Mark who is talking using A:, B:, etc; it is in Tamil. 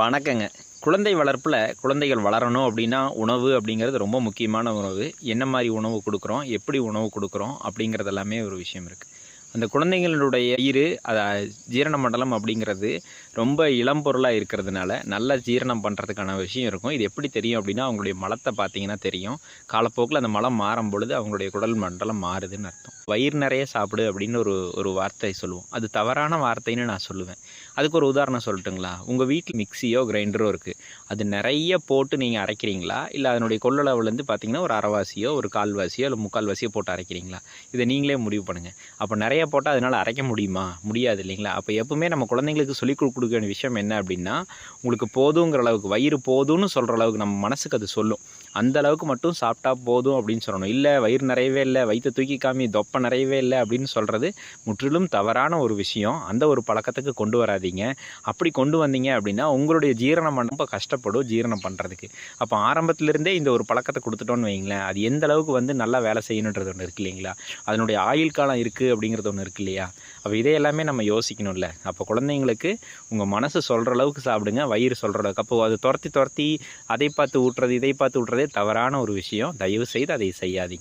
A: வணக்கங்க. குழந்தை வளர்ப்பில் குழந்தைகள் வளரணும் அப்படின்னா உணவு அப்படிங்கிறது ரொம்ப முக்கியமான உணவு. என்ன மாதிரி உணவு கொடுக்குறோம்? எப்படி உணவு கொடுக்குறோம்? அப்படிங்கிறது எல்லாமே ஒரு விஷயம் இருக்குது அந்த குழந்தைங்களுடைய ஈறு அதை ஜீரண மண்டலம் அப்படிங்கிறது ரொம்ப இளம் பொருளாக இருக்கிறதுனால நல்லா ஜீரணம் பண்ணுறதுக்கான விஷயம் இருக்கும். இது எப்படி தெரியும் அப்படின்னா அவங்களுடைய மலத்தை பார்த்தீங்கன்னா தெரியும். காலப்போக்கில் அந்த மலம் மாறும் பொழுது அவங்களுடைய குடல் மண்டலம் மாறுதுன்னு அர்த்தம். வயிறு நிறைய சாப்பிடு அப்படின்னு ஒரு ஒரு வார்த்தை சொல்லுவோம். அது தவறான வார்த்தைன்னு நான் சொல்லுவேன். அதுக்கு ஒரு உதாரணம் சொல்லட்டுங்களா? உங்கள் வீட்டில் மிக்சியோ கிரைண்டரோ இருக்குது அது நிறைய போட்டு நீங்கள் அரைக்கிறீங்களா? இல்லை அதனுடைய கொள்ளளவுலேருந்து பார்த்தீங்கன்னா ஒரு அரைவாசியோ ஒரு கால்வாசியோ இல்லை முக்கால்வாசியோ போட்டு அரைக்கிறீங்களா? இதை நீங்களே முடிவு பண்ணுங்கள் அப்போ நிறைய போட்டால் அதனால் அரைக்க முடியுமா? முடியாது இல்லைங்களா? அப்போ எப்பவுமே நம்ம குழந்தைங்களுக்கு சொல்லிக் கொடுக்க வேண்டிய விஷயம் என்ன அப்படின்னா உங்களுக்கு போதுங்கிற அளவுக்கு வயிறு போதும்னு சொல்கிற அளவுக்கு நம்ம மனசுக்கு அது சொல்லும். அந்த அளவுக்கு மட்டும் சாப்பிட்டா போதும் அப்படின்னு சொல்லணும். இல்லை வயிறு நிறையவே இல்லை வயிற்று தூக்கி காமி தொப்பை நிறையவே இல்லை அப்படின்னு சொல்கிறது முற்றிலும் தவறான ஒரு விஷயம். அந்த ஒரு பழக்கத்துக்கு கொண்டு வராதீங்க. அப்படி கொண்டு வந்தீங்க அப்படின்னா உங்களுடைய ஜீரணம் ரொம்ப கஷ்டப்படும் ஜீரணம் பண்ணுறதுக்கு அப்போ ஆரம்பத்திலிருந்தே இந்த ஒரு பழக்கத்தை கொடுத்துட்டோன்னு வைங்களேன் அது எந்த அளவுக்கு வந்து நல்லா வேலை செய்யணுன்றது ஒன்று இருக்கு இல்லைங்களா? அதனுடைய ஆயுள் காலம் இருக்குது அப்படிங்கிறது ஒன்று இருக்கு இல்லையா? அப்போ இதை எல்லாமே நம்ம யோசிக்கணும்ல. அப்போ குழந்தைங்களுக்கு உங்கள் மனசு சொல்கிற அளவுக்கு சாப்பிடுங்க வயிறு சொல்கிற அளவுக்கு. அப்போ அது துரத்தி துரத்தி அதை பார்த்து ஊட்டுறது இதை பார்த்து ஊட்டுறது தவறான ஒரு விஷயம் தயவு செய்து அதை செய்யாதீங்க.